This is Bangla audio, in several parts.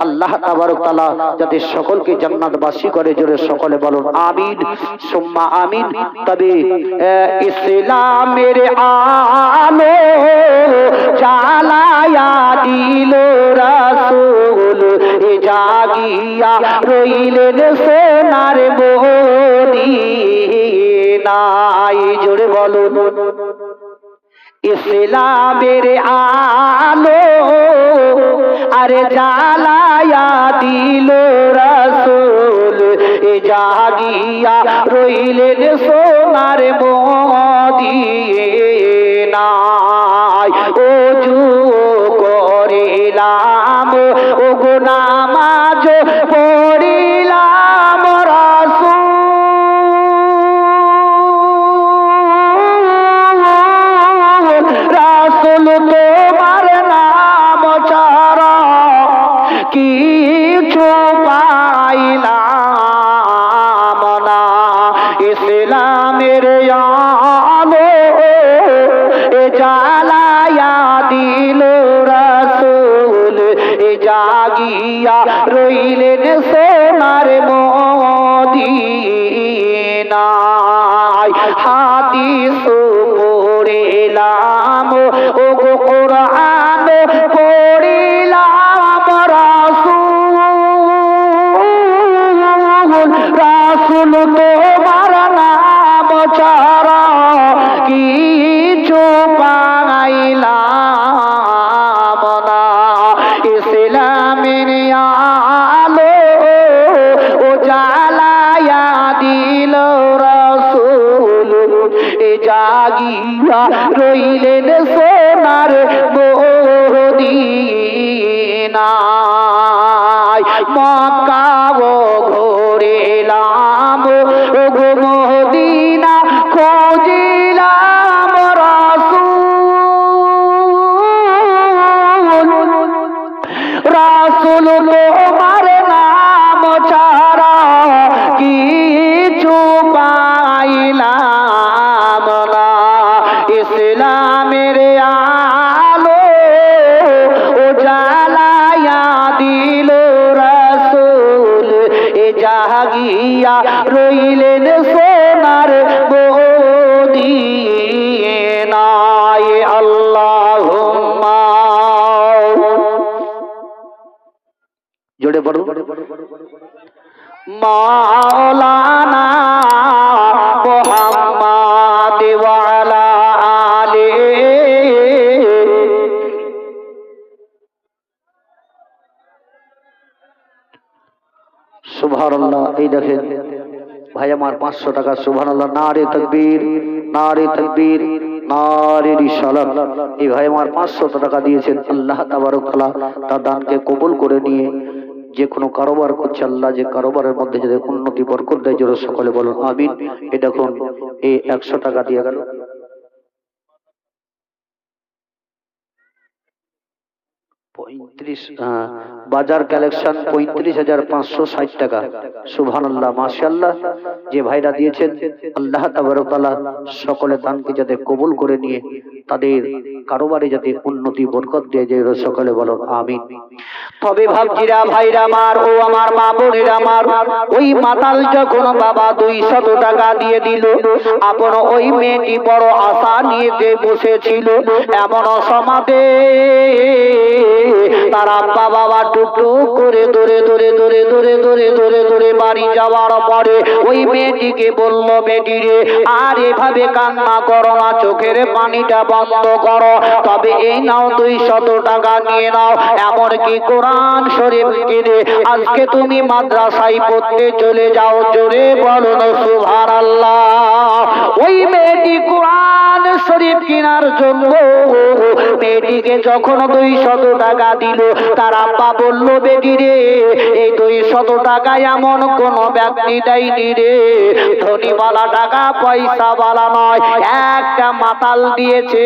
আল্লাহ তাবারক যাতে সকলকে জান্নাতবাসী করে। জোরে সকলে বলুন, আমিন। সুম্মা আমিন। তবে ইসলামের আলো জ্বালায়া দিল রাসূল। এ জাগিয়া রইলেন সোনার মদিনায়। জোরে বলুন। ইসলামের আলো আরে জ্বালায়া দিল রসুল। এ জাগিয়া রইলেন সোনার মদিনায় এই দেখেন, ভাই আমার পাঁচশো টাকা, সুবহানাল্লাহ তকবীর এই ভাই আমার পাঁচশো টাকা দিয়েছেন, আল্লাহ তার দানকে কবুল করে নিয়ে যে কোনো কারোবার করছে আল্লাহ, যে কারোবারের মধ্যে যদি উন্নতি বরকত দেয়, জোরে সকলে বলুন, আমিন। এই দেখুন, এই একশো টাকা দিয়ে গেল। বাজার কালেকশন পঁয়ত্রিশ হাজার পাঁচশো ষাট টাকা। সুবহান আল্লাহ মাশাল্লাহ যে ভাইরা দিয়েছেন, আল্লাহ তাবারকাল্লাহ সকলে দানকে যাতে কবুল করে নিয়ে তাদের কারোবারে যাতে উন্নতি, বরকত দিয়ে, যে সকলে বলো, আমিন। তবে ভাবছিরা ভাইরা আমার, ও আমার মা বোনেরা আমার, ওই মাতাল যখন বাবা দুই শত টাকা দিয়ে দিল, আপন ওই মেয়েটি বড় আশা নিয়ে বসেছিল, এমন সমাদে তার আব্বা বাবা টুকটুক করে দূরে দূরে দূরে দূরে দূরে দূরে দূরে বাড়ি যাওয়ার পরে ওই মেয়েটিকে বলল বেটি রে, আর এভাবে কান্না করো না, চোখের পানিটা বন্ধ করো। তবে এই নাও দুই শত টাকা নিয়ে নাও। এমন কি কোরআন শরীফ কিনে আজকে তুমি মাদ্রাসায় পড়তে চলে যাও। জোরে বলো সুভার আল্লাহ ওই মেয়েটি কোরআন শরীফ কেনার জন্য, মেয়েটিকে যখন দুই শত টাকা দিল। তার আব্বা বলল বেটি রে, এই দুই শত টাকা এমন কোন ব্যক্তি দেয়নি রে। ধনীওয়ালা টাকা পয়সা বালা নয়, একটা মাতাল দিয়েছে।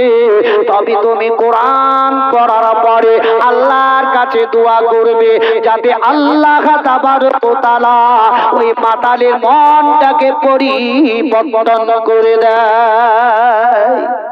তবে তুমি কোরআন পড়ার পরে আল্লাহর কাছে দোয়া করবে, যাতে আল্লাহ তাআলা ওই মাতালের মনটাকে পরিবর্তন করে দেয়।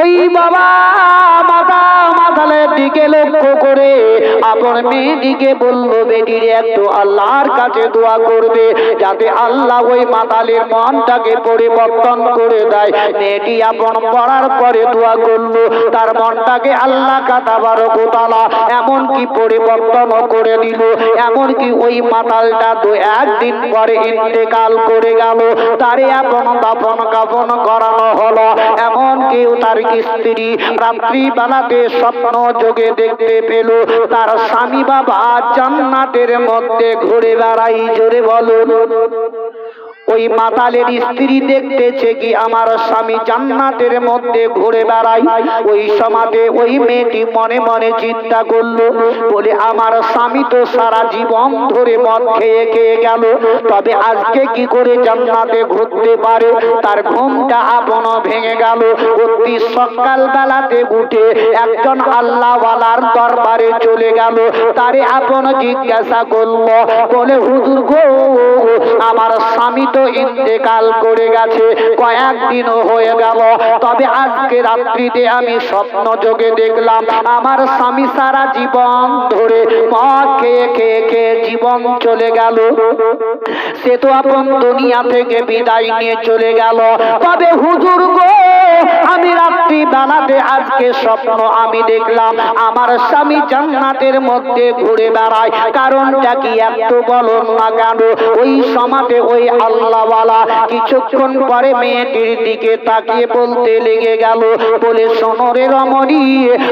ওই বাবা মাতা মাতালের দিকে লক্ষ্য করে আপন মেয়েটিকে বলল, বেটির, একটু আল্লাহর কাছে দোয়া করবে যাতে আল্লাহ ওই মাতালের মনটাকে পরিবর্তন করে দেয়। মেয়েটি আপন পড়ার পরে দোয়া করল, তার মনটাকে আল্লাহ কাতাবার গোতালা এমন কি পরিবর্তন করে দিল। এমন কি ওই মাতালটা দু একদিন পরে ইন্তেকাল করে গেল। তারে আপন দাফন কাফন করানো হলো। এমন কেউ তার স্ত্রী রাত্রিবেলাতে স্বপ্ন যোগে দেখতে পেল তার স্বামী বাবা জান্নাতের মধ্যে ঘুরে বেড়াই জোরে বলো। ওই মাতালের স্ত্রী দেখতেছে কি আমার স্বামী জান্নাতের মধ্যে ঘুরে বেড়াই ওই সমাজে ওই মেয়েটি মনে মনে চিন্তা করল, বলে আমার স্বামী তো সারা জীবন ধরে মদ খেয়ে খেয়ে গেল, তবে আজকে কি করে জান্নাতে ঘুরতে পারে? তার ঘুমটা আপন ভেঙে গেল। অতি সকাল বেলাতে উঠে একজন আল্লাহওয়ালার দরবারে চলে গেল, তারে আপন জিজ্ঞাসা করল, বলে, হুজুর গো, আমার স্বামী তো ইন্তেকাল করে গেছে কয়েকদিন হয়ে গেল। তবে আজকে রাত্রিতে আমি স্বপ্ন যোগে দেখলাম, আমার স্বামী সারা জীবন ধরে মদ খেয়ে খেয়ে খেয়ে জীবন চলে গেল। সে তো আপন দুনিয়া থেকে বিদায় নিয়ে চলে গেল। তবে হুজুর গো, আমি রাত্রি বেলাতে আজকে স্বপ্ন আমি দেখলাম, আমার স্বামী জান্নাতের মধ্যে ঘুরে বেড়ায়। কারণটা কি একটু বলুন না কেন? ওই সমাজে ওই আল্লাহওয়ালা কিছুক্ষণ পরে মেয়েটির দিকে তাকিয়ে বলতে লেগে গেল, বলে সোনরে রমণী,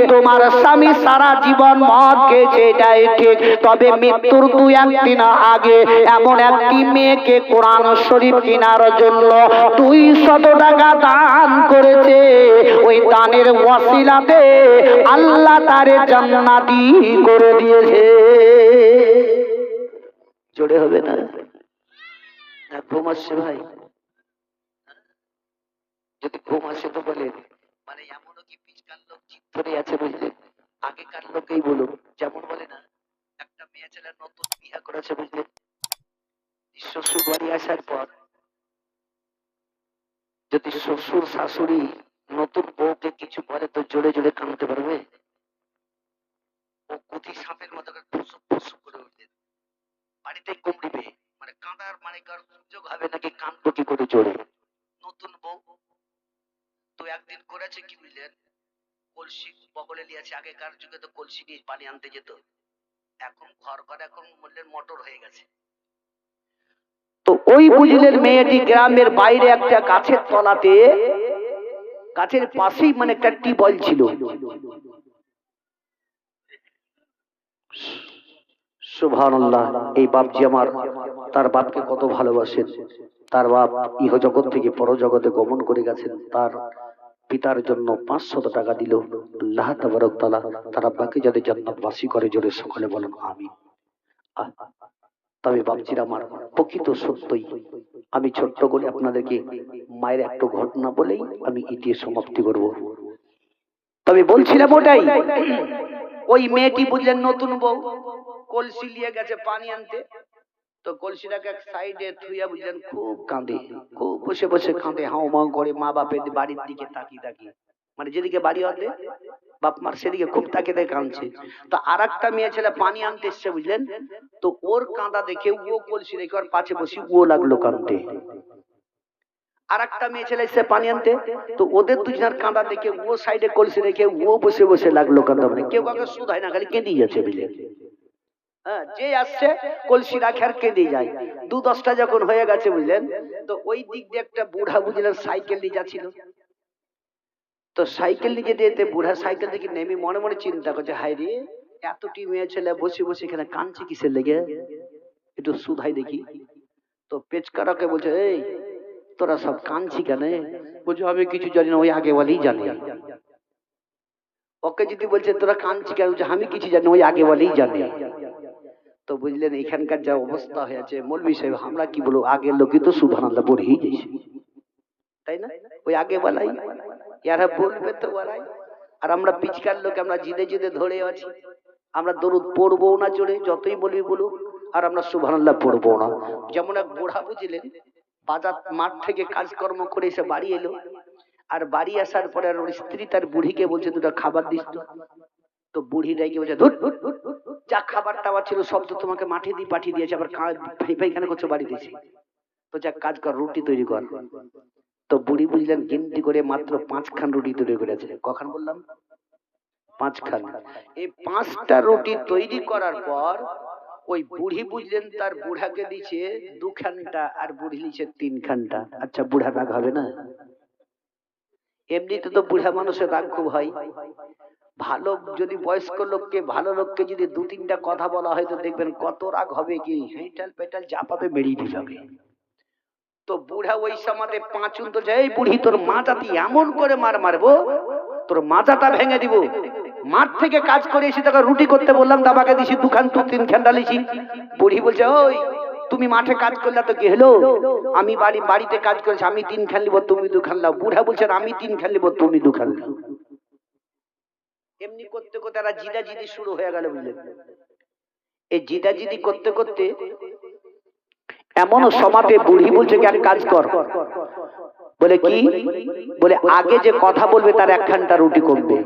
তোমার স্বামী সারা জীবন মদ খেয়েছে, এটাই ঠিক। তবে মৃত্যুর দু একদিন আগে এমন একটি মেয়েকে কোরআন শরীফ কেনার জন্য দুই শত টাকা দান করেছে। ওই দানের ওয়াসিলাতে আল্লাহ তারে জান্নাতি করে দিয়েছে। জোরে হবে না? না ঘুম আসছে ভাই? যদি ঘুম আসে তো বলেন। মানে এমনও কি পিছকার লোক ধরে আছে বুঝলেন? আগেকার লোকেই বলুন যেমন বলে না একটা মেয়ে ছেলে নতুন বিয়ে করেছে বুঝলেন? শ্বশুর বাড়ি আসার পর যদি শ্বশুর শাশুড়ি নতুন বউকে কিছু বলে তো জোরে জোরে কামতে পারবে? ও কুথি সাপের মতো করে ফুসুক ফুসুক করে উঠবে বাড়িতে কুমড়িবে মানে কাঁদার মানে কার সুযোগ হবে নাকি কাঁদবো কি করে জোরে নতুন বউ? তো একদিন করেছে কি বুঝলেন? কলসি বগলে নিয়েছে। আগেকার যুগে তো কলসি নিয়ে পানি আনতে যেত। এখন ঘর ঘর এখন বললেন মোটর হয়ে গেছে। তো ওই বুঝলেন মেয়েটি গ্রামের বাইরে একটা গাছের তলাতে, গাছের পাশেই মানে একটা টিউবওয়েল ছিল। এই বাপজি আমার তার বাপকে কত ভালোবাসেন। তার বাপ থেকে পরজগতে গমন করে গেছেন। তার পিতার জন্য পাঁচশত টাকা দিল। আল্লাহ তার আব্বাকে জান্নাতবাসী করে জোরে সকলে বলেন আহ, তবে বাপজির আমার প্রকৃত সত্যই আমি ছোট্ট করে আপনাদেরকে মায়ের একটা ঘটনা বলেই আমি ইতিয়ে সমাপ্তি করব। তবে বলছিলাম ওটাই ওই মেয়েটি বুঝলেন নতুন বউ। কলসি নিয়ে গেছে পানি আনতে। তো কলসিটাকে এক সাইডে থুইয়া বুঝলেন, খুব কাঁদে, খুব বসে বসে কাঁদে, হাও মাও করে মা বাপের বাড়ির দিকে তাকিয়ে তাকিয়ে। মানে যেদিকে বাড়ি হবে বাপ মার সেদিকে খুব তাকিয়ে তাকিয়ে কাঁদছে। তো আর একটা মেয়ে ছেলে পানি আনতে এসছে বুঝলেন, তো ওর কাঁদা দেখে ও কলসি রেখে ওর পাশে বসে ও লাগল কাঁদতে। আর একটা মেয়ে ছেলে এসে পানি আনতে, তো ওদের দুজনের কাঁদা দেখে ও সাইডে কলসি রেখে ও বসে বসে লাগল কাঁদা মানে কেউ কাউকে শুধায় না, খালি কেঁদেই যাচ্ছে বুঝলেন। হ্যাঁ যে আসছে, কলসি রাখে আর কেঁদে যায়। দু দশটা যখন হয়ে গেছে, বুঝলেন? তো ওই দিক দিয়ে একটা বুড়া, বুঝলেন, সাইকেল নিয়ে যাচ্ছিল। তো সাইকেল নিয়ে যেতে যেতে বুড়া সাইকেল থেকে নেমে মনে মনে চিন্তা করছে হাই রে এতটি মেয়ে ছেলে বসে বসে এখানে কাঁদছে কিসের লেগে? একটু সুধাই দেখি। তো পেচকারাকে বলছে, এই, তোরা সব কাঁদছি কেন? বলছে, আমি কিছু জানি না, ওই আগে বলেই জানি। ওকে যদি বলছে, তোরা কাঁদছি কেন? আমি কিছু জানি ওই আগে বলেই জানি। তো বুঝলেন, এখানকার যা অবস্থা হয়েছে মৌলবী সাহেব, আমরা কি বলব? আগের লোকই তো সুবহানাল্লাহ পড়েই যাইছে তাই না? ওই আগে বলাই ইয়ারা বলবে তো বলাই। আর আমরা পিচকার লোক, আমরা জিদে জিদে ধরে আছি। আমরা দরুদ পড়ব না চড়ে যতই বলবি বলুক, আর আমরা সুবহানাল্লাহ পড়ব না। যেমন এক বুড়া বুঝলেন, বাজার মাঠ থেকে কাজকর্ম করে এসে বাড়ি এলো। আর বাড়ি আসার পরে আর ওর স্ত্রী তার বুড়িকে বলছে দুটো খাবার দিস তো বুড়ি রাইকে বলছে যা খাবার টাবার ছিল সব তো তোমাকে মাঠে দিয়ে পাঠিয়ে দিয়েছে, আবার পাইখানা করছ বাড়ি দিয়েছি তো যা কাজ কর, রুটি তৈরি কর। তো বুড়ি বুঝলেন, গিনতি করে মাত্র পাঁচখান রুটি তৈরি করেছে। কখন বললাম? পাঁচখান। এই পাঁচটা রুটি তৈরি করার পর ওই বুড়ি বুঝলেন, তার বুড়াকে দিছে দুখানটা আর বুড়ি দিচ্ছে তিন খানটা আচ্ছা বুড়া রাগ হবে না? এমনিতে তো বুড়া মানুষের রাগ খুব হয়। ভালো যদি বয়স্ক লোককে ভালো লোককে যদি দু তিনটা কথা বলা হয় তো দেখবেন কত রাগ হবে কি হেঁটাল পেটাল যা পাবে বেরিয়ে দিবে তো বুড়া ওই সমাজে পাঁচুন তো যাই বুড়ি তোর মাথাতে এমন করে মার মারবো তোর মাথাটা ভেঙে দিব। মাঠ থেকে কাজ করে এসে তাকে রুটি করতে বললাম দাবাকে দিছি দুখান তু তিন খান ডালিছি বুড়ি বলছে ওই তুমি মাঠে কাজ করলে তো কি হলো? আমি বাড়ি বাড়িতে কাজ করেছি আমি তিন খান নিব তুমি দু খান লাও বুড়া বলছে আমি তিন খান নিব তুমি দু খান লাও এমনি করতে করতে এরা জিদা জিদি শুরু হয়ে গেল বুঝলেন এই জিদা জিদি করতে করতে এমন সমাতে বুড়ি বলছে এক কাজ কর। বলে কি? বলে আগে যে কথা বলবে তার একখানটা রুটি কমবে।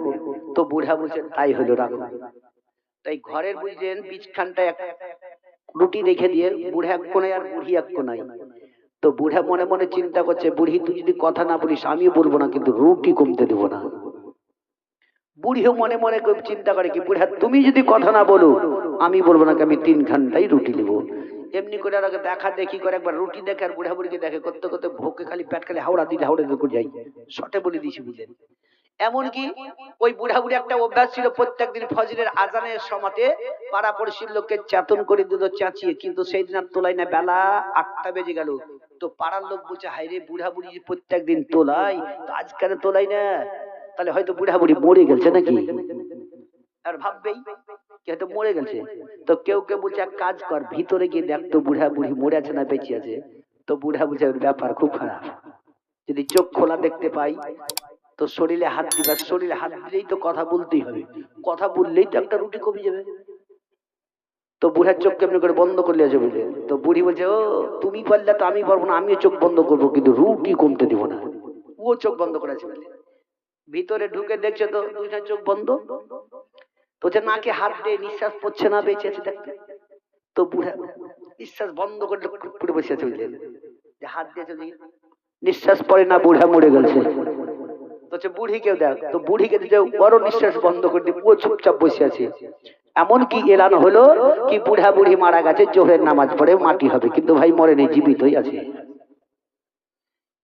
তো বুড়া বলছে তাই হলো রাখো তাই ঘরের বুঝলেন বীজখানটা এক রুটি রেখে দিয়ে বুড়া এক কোনায় আর বুড়ি এক কোনায় তো বুড়া মনে মনে চিন্তা করছে বুড়ি তুই যদি কথা না বলিস আমিও বলব না কিন্তু রুটি কমতে দেবো না। বুড়িও মনে মনে চিন্তা করে কি বুড়া তুমি যদি কথা না বলো, আমি বলব না আমি তিন ঘন্টাই রুটি নেব? এমনি করে আর দেখা দেখি করে একবার রুটি দেখে আর বুড়া বুড়িকে দেখে করতে করতে ভোকে খালি পেট খালি হাওড়া দিতে হাওড়া দিতে যাই শটে বলে দিয়েছি, বুঝলেন? এমনকি ওই বুড়া বুড়ি একটা অভ্যাস ছিল, প্রত্যেকদিন ফজরের আজানের সমাতে পাড়া পড়শির লোককে চেতন করে দিত, চাচিয়ে, কিন্তু সেই দিন আর তোলাই না, বেলা আটটা বেজে গেল। তো পাড়ার লোক বলছে হাইরে বুড়া বুড়ি প্রত্যেক দিন তোলাই, তো আজকাল তোলাই না। তাহলে হয়তো বুড়া বুড়ি মরে গেছে নাকি? আর ভাববেই হয়তো মরে গেছে। তো কেউ কেউ বলছে, এক কাজ কর, ভিতরে গিয়ে দেখ তো বুড়া বুড়ি মরে আছে না বেঁচে আছে। তো বুড়া বুঝে ব্যাপার খুব খারাপ। যদি চোখ খোলা দেখতে পাই, তো শরীরে হাত দিবা শরীরে হাত দিলেই তো কথা বলতেই হবে। কথা বললেই তো একটা রুটি কমে যাবে। তো বুড়ার চোখ কেমনি করে বন্ধ করলে আছে বুঝলে তো বুড়ি বলছে, ও, তুমি পারলে তো আমি পারব না, আমিও চোখ বন্ধ করব, কিন্তু রুটি কমতে দিব না। ও চোখ বন্ধ করেছে ভিতরে ঢুকে দেখছে তো, দুইটা চোখ বন্ধ? যে নাকে হাত দিয়ে নিঃশ্বাস পড়ছে না, বেঁচে আছে দেখতে। তো বুড়া নিঃশ্বাস বন্ধ করে পুরো বসে আছে বুঝলেন যে। হাত দিয়ে চলে নিঃশ্বাস পড়ে না, বুড়া মরে গেছে। হচ্ছে বুড়িকেও দেখ, তো বুড়িকে যে বড় নিঃশ্বাস বন্ধ করে দিয়ে ও চুপচাপ বসে আছে। এমন কি এলান হলো কি বুড়া বুড়ি মারা গেছে, জোহরের নামাজ পড়ে মাটি হবে, কিন্তু ভাই মরে মরেনি জীবিতই আছে।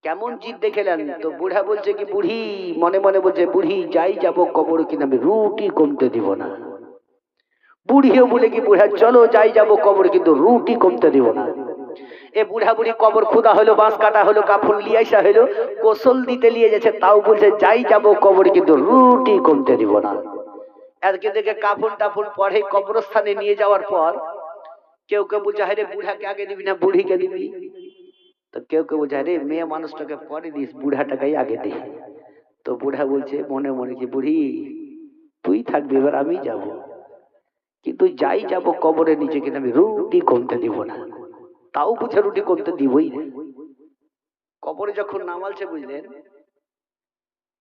কেমন জিদ দেখেলেন তো বুড়া বলছে কি বুড়ি মনে মনে বলছে বুড়ি যাই যাব কবর কিনা আমি রুটি কমতে দিব না। বুড়িও বলে কি বুড়া চলো যাই যাব কবর কিন্তু রুটি কমতে দিব না। এ বুড়া বুড়ি কবর খুদা হলো বাঁশ কাটা হলো কাপড় লিয়ে আসা হলো গোসল দিতে নিয়ে গেছে তাও বলছে যাই যাব কবর কিন্তু রুটি কমতে দিব না। আজকে দেখে কাপড় টাপড় পরে কবরস্থানে নিয়ে যাওয়ার পর কেউ কেউ বলছে হায় রে বুড়াকে আগে দিবি না বুড়িকে দিবি? তো কেউ কেউ বলছে, আরে, মেয়ে মানুষটাকে পরে দিস বুড়াটাকেই আগে দে। তো বুড়া বলছে, মনে মনে যে বুড়ি, তুই থাকবি, এবার আমি যাব। কিন্তু যাই যাব কবরের নিচে, কিন্তু আমি রুটি কমতে দিব না। তাও বুঝে রুটি কমতে দিবই না। কবরে যখন নামালছে বুঝলেন?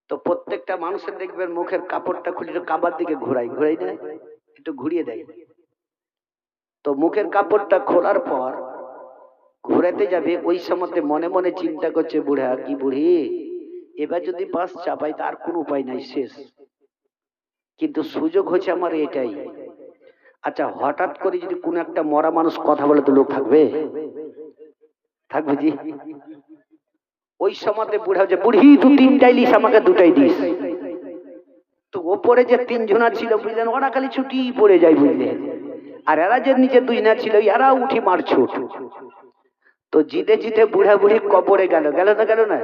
তো প্রত্যেকটা মানুষের দেখবেন মুখের কাপড়টা খুলে একটু কাবার দিকে ঘোরাই ঘোরাই দেয় একটু ঘুরিয়ে দেয়। তো মুখের কাপড়টা খোলার পর ঘুরাতে যাবে, ওই সময় মনে মনে চিন্তা করছে, বুড়া, কি বুড়ি? এবার যদি বাস চাপাই তার কোনো উপায় নাই, শেষ। কিন্তু সুযোগ হচ্ছে আমার এটাই। আচ্ছা হঠাৎ করে যদি কোনো একটা মরা মানুষ কথা বলে, তো লোক থাকবে? থাকবে জি। ওই সময়তে বুড়া হচ্ছে বুড়ি, দু তিনটাই লিস, আমাকে দুটাই দিস। তো ওপরে যে তিনজনা ছিল, বুঝলেন, ওরা খালি ছুটি পড়ে যায়, বুঝলেন। আর এরা যে নিচে দুই না ছিল এরা উঠি মার ছুট। তো জিতে জিতে বুড়া বুড়ি কবরে গেল। গেল না গেল না?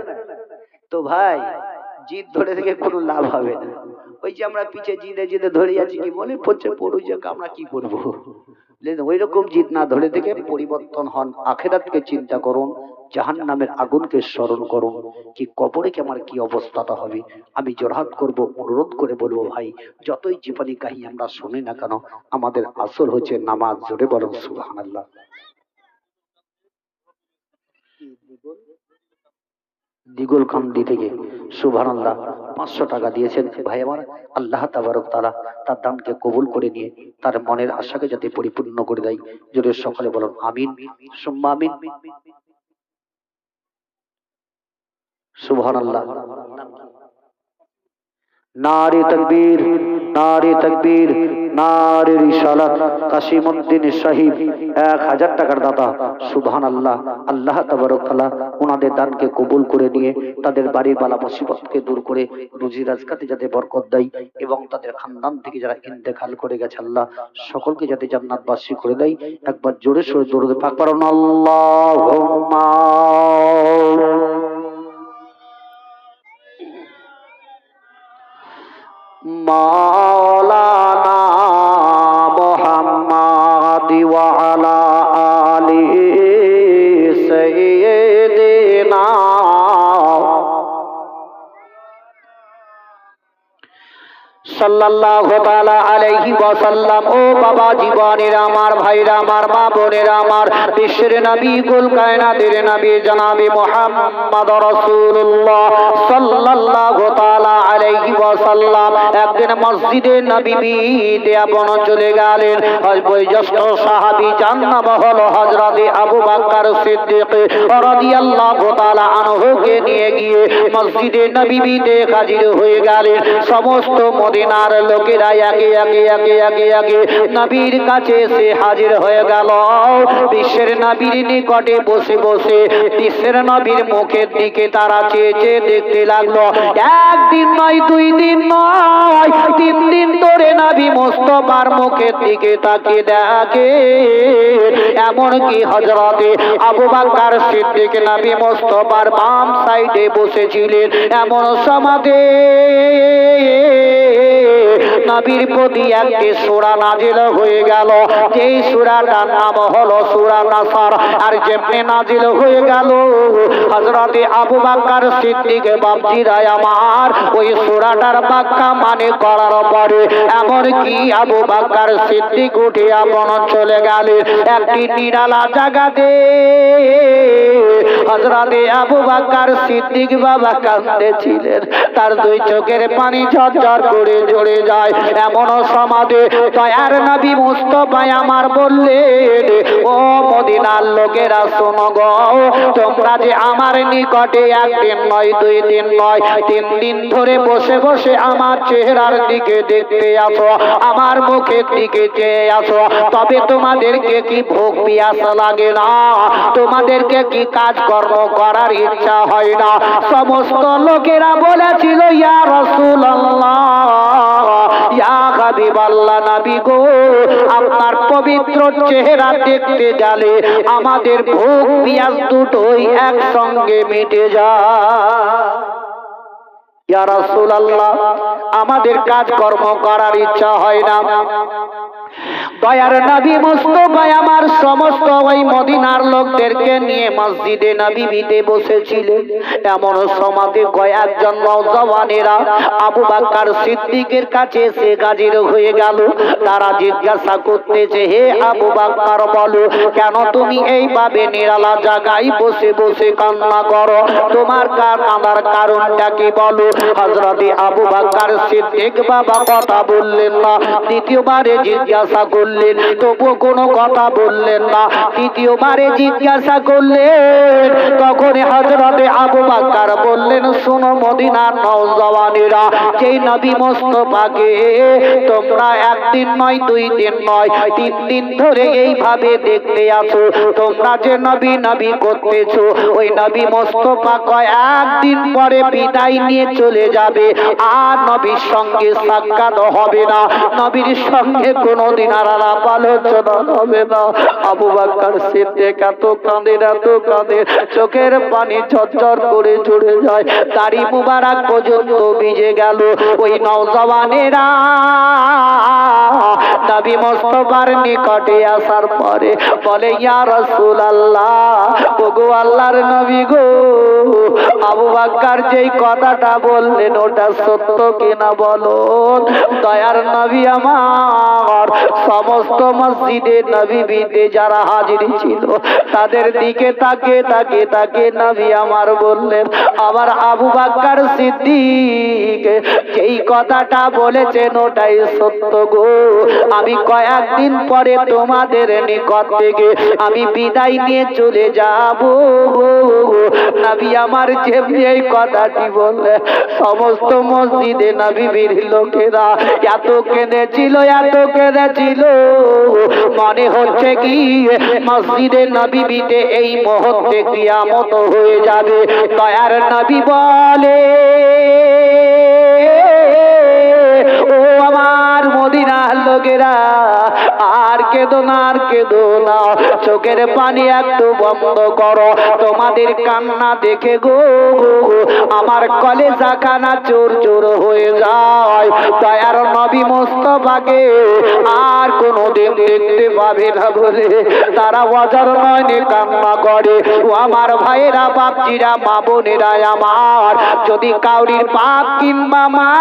তো ভাই, জিদ ধরে থেকে কোনো লাভ হবে না। ওই যে আমরা পিছে জিদে জিদে ধরে আছি কি বলে পড়ছে? পড়ু যে আমরা কি করব? ওই রকম জিদ না ধরে থেকে পরিবর্তন হন, আখেরাতকে চিন্তা করুন জাহান নামের আগুনকে স্মরণ করুন, কি কবরে কি আমার কি অবস্থাটা হবে? আমি জোরহাত করব, অনুরোধ করে বলব ভাই, যতই জীবনী কাহি আমরা শুনি না কেন, আমাদের আসল হচ্ছে নামাজ, জোরে বলুন সুহান আল্লাহ দিগুল। কান্দি থেকে সুভান আল্লাহ পাঁচশো টাকা দিয়েছেন। ভাই আমার, আল্লাহ তাবারক তারা তার দানকে কবুল করে নিয়ে তার মনের আশাকে যাতে পরিপূর্ণ করে দেয়। যদি সকালে বলুন, আমিন, সুম্মা সুবহান আল্লাহ নারে তকবীর তকবীর কাসিমউদ্দিন সাহিব, এক হাজার টাকার দাতা। আল্লাহ দানকে কবুল করে নিয়ে তাদের বাড়ির বালা মুসিবতকে দূর করে রুজি রাজকাতে যাতে বরকত দেয় এবং তাদের খানদান থেকে যারা ইন্তেকাল করে গেছে আল্লাহ, সকলকে যাতে জান্নাতবাসী করে দেয়। একবার জোরে সোরে দরুদ পাক মাওলানা একদিন মসজিদে আপন চলে গেলেন। আবু নিয়ে গিয়ে মসজিদে হাজির হয়ে গেলেন। সমস্ত মদিনার লোকেরা একে একে একে একে একে নবীর কাছে এসে হাজির হয়ে গেল। বিশ্বের নবীর নিকটে বসে বসে বিশ্বের নবীর মুখের দিকে তারা চেয়ে চেয়ে দেখতে লাগল। একদিন নয়, দুই দিন নয়, তিন দিন ধরে নবী মোস্তফার মুখের দিকে তাকিয়ে দেখে, এমনকি হজরতে আবু বাক্কার সিদ্দিক নবী মোস্তফার বাম সাইডে বসেছিলেন এমন সমাধে নবীর প্রতি একটি সুরা নাজিল হয়ে গেল। যেই সুরাটার নাম হলো সুরা নাসার। আর যেমনি নাজিল হয়ে গেল হজরতে আবু বাক্কার সিদ্দিক বাপজিরায় আমার ওই সুরাটার বাক্কা মানে করার পরে এমন কি আবু বাক্কার সিদ্দিক উঠে আপন চলে গেলেন একটি নিরালা জায়গাতে হজরতে আবু বাক্কার সিদ্দিক বাবা কান্দেছিলেন তার দুই চোখের পানি ঝরঝর করে ঝরে যায়। এমন সমাধে দয়ার নবী মুস্তফায় আমার বললেন, ও মদিনার লোকেরা শোনো গো, তোমরা যে আমার নিকটে একদিন নয়, দুই দিন নয়, তিন দিন ধরে বসে বসে আমার চেহারার দিকে দেখতে আসো, আমার মুখের দিকে চেয়ে আসো, তবে তোমাদেরকে কি ভোগ পিয়াস লাগে না? তোমাদেরকে কি কাজ কর্ম করার ইচ্ছা হয় না? সমস্ত লোকেরা বলেছিল, ইয়া রসুল্লাহ আপনার পবিত্র চেহারা দেখতে গেলে আমাদের ভোগ পিয়াজ দুটোই একসঙ্গে মিটে যা ইয়া রাসূলুল্লাহ, আমাদের কাজকর্ম করার ইচ্ছা হয় না। নবী আমার সমস্ত ওই মদিনার লোকদেরকে নিয়ে মসজিদে বসেছিলেন। এমন আবু বাক্কার সিদ্দিকের কাছে গাজির হয়ে গেল। তারা জিজ্ঞাসা হে আবু বাক্কার, বলো, কেন তুমি এইভাবে নিরালা জায়গায় বসে বসে কান্না করো? তোমার কার কান্নার কারণটা কি বলো? হজরতে আবু বাক্কার সিদ্দিক বাবা কথা বললেন না। দ্বিতীয়বারে জিজ্ঞাসা করলেন তবু কোনো কথা বললেন না। তৃতীয়বারে জিজ্ঞাসা করলেন তখন হজরতে আবু বাক্কার বললেন, শোনো মদিনার নওজওয়ানেরা যেই নবী মোস্তফাকে তোমরা একদিন নয়, দুই দিন নয়, তিন দিন ধরে এইভাবে দেখতে আছো, তোমরা যে নবী নবী করতেছো, ওই নবী মোস্তফা কয়, একদিন পরে বিদায় নিয়ে চলে যাবে, আর নবীর সঙ্গে সাক্ষাৎ হবে না। নবীর সঙ্গে কোনোদিন আর হবে না। আবু বাক্কার কাঁদে কাঁদে। চোখের পানি করে যায়। দাড়ি মুবারক পর্যন্ত ভিজে গেল। ওই নওজওয়ানেরা মোস্তফার নিকটে আসার পরে বলে, ইয়া রসুল আল্লাহ ওগো আল্লাহর নবী গো। আবু বাক্কার যেই কথাটা বললেন, ওটা সত্য কিনা বলো দয়ার নবী আমার সমস্ত মসজিদে নবীবিদে যারা হাজির ছিল, তাদের দিকে তাকে তাকে তাকে নবী আমার বললেন, আমার আবু বাক্কার সিদ্দিক, যেই কথাটা বলেছেন ওটাই সত্য গো। আমি কয়েকদিন পরে তোমাদের নিকট থেকে আমি বিদায় নিয়ে চলে যাব। নবী আমার যেমনি এই কথাটি বললে, সমস্ত মসজিদে নবীর লোকেরা এত কেঁদেছিল এত কেঁদেছিল। মনে হচ্ছে কি, মসজিদে নবীতে এই মুহূর্তে কিয়ামত হয়ে যাবে। দয়ার নবী বলে, ও আমার মদিনার লোকেরা আর কেঁদো না আর কেঁদো না চোখের পানি একটু বন্ধ করো। তোমাদের কান্না দেখে গো আমার কলেজা খানা চোর চোর হয়ে যায়। দয়ার নবী মোস্তফাকে আর কোনো দিন দেখতে পাবে না বলে তারা অজর নয়নে কান্না করে। ও আমার ভাইয়েরা, বাপজিরা, মা বোনেরা আমার, যদি কাউরির পাপ কিংবা মা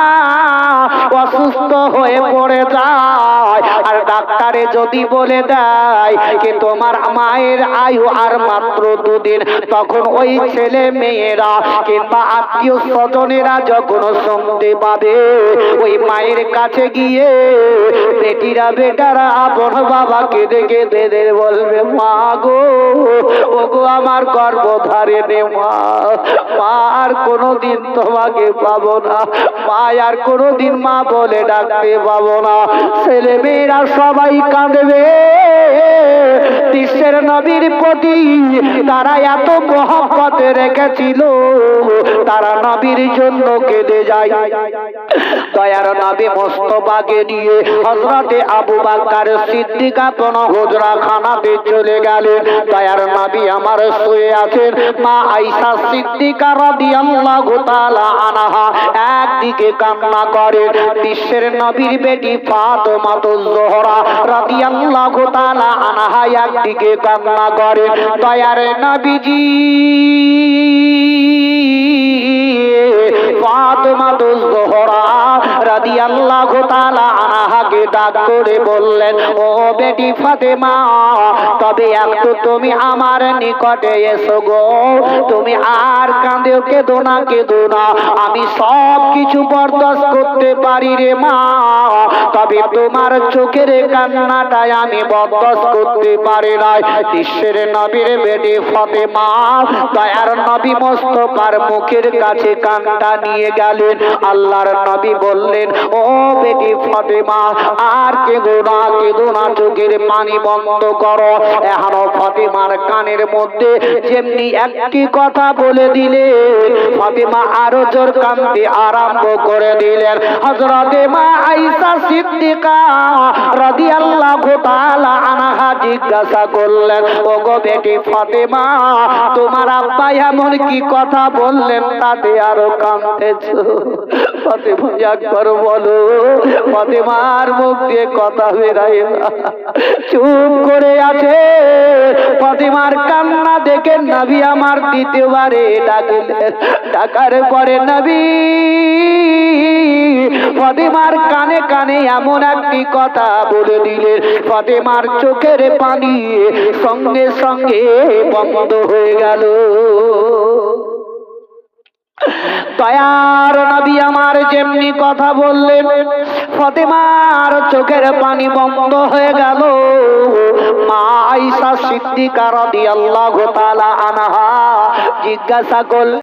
অসুস্থ হয়ে পড়ে যায়, আর ডাক্তারে যদি বলে দেয় যে তোমার মায়ের আয়ু আর মাত্র দুদিন। তখন ওই ছেলে মেয়েরা কিংবা আত্মীয় স্বজনেরা যখন শুনতে পাবে, ওই মায়ের কাছে গিয়ে বেটিরা, বেটারা আপন বাবাকে দেখে দেদে বলবে, মা গো ও গো আমার গর্ভধারে নে মা মা আর কোনোদিন তোমাকে পাবো না। মা আর কোনোদিন মা বলে ডাকতে পাবো না। ছেলে মেয়েরা সবাই কাঁদবে। বিশ্বের নবীর প্রতি তারা এত মহাপদ রেখেছিল তারা নবীর জন্য কেঁদে যায়। দয়ার নবী মোস্তফাকে নিয়ে হজরতে আবু বাক্কার সিদ্দিকা কোন হুজরা খানাতে চলে গেলেন। দয়ার নবী আমার শুয়ে আছেন। মা আইসা সিদ্দিকা রাদিয়াল্লাহু তাআলা আনহা একদিকে কান্না করে বিশ্বের নবীর বেটি ফাতেমা তো জোহরা রাদিয়াল্লাহু তাআলা আনহা একদিকে কান্না করে দয়ার নবীজি ফাতেমা তো রাদিয়াল্লাহু তাআলা আনহাকে ডাক করে বললেন, ও বেটি ফাতেমা, তবে একটু তুমি আমার নিকটে এসো গো। তুমি আর কেঁদো না কেঁদো না। আমি সব কিছু বরদাস্ত করতে পারি রে মা। তবে তোমার চোখের কান্নাটাই আমি বরদাস্ত করতে পারি নবীর বেটি ফাতেমা, দয়ার নবী মুখের কাছে কানটা নিয়ে গেলেন। আল্লাহর নবী বললেন, ও বেটি ফাতেমা, আর কেঁদো না কেঁদো না, চোখের পানি বন্ধ করো। এখনও ফাতেমার কানের মধ্যে যেমনি একটি কথা বলে দিলে ফাতেমা আরও জোর কান্দতে আরম্ভ করে দিলেন। হজরতে মা আইসা সিদ্দিকা রাদিয়াল্লাহু তাআলা আনহা জিজ্ঞাসা করলেন, ওগো বেটি ফাতেমা, তোমার আব্বা এমন কি কথা বললেন তাতে আরও কাঁদতেছ? ফাতেমা একবার বলো, ফাতেমার মুখ দিয়ে কথা বেরাই চুপ করে আছে। ফাতেমার কান্না দেখে নবী আমার দ্বিতীয়বারে ডাকলেন ডাকার পরে নবী ফাতেমার কানে কানে এমন একটি কথা বলে দিলেন। ফাতেমার চোখের পানি সঙ্গে সঙ্গে বন্ধ হয়ে গেল। দয়ার নবী আমার যেমনি কথা বললেন, ফতেমার চোখের পানি বন্ধ হয়ে গেল। মা আইসা সিদ্দিকা রাদিয়াল্লাহু তাআলা আনহা জিজ্ঞাসা করলেন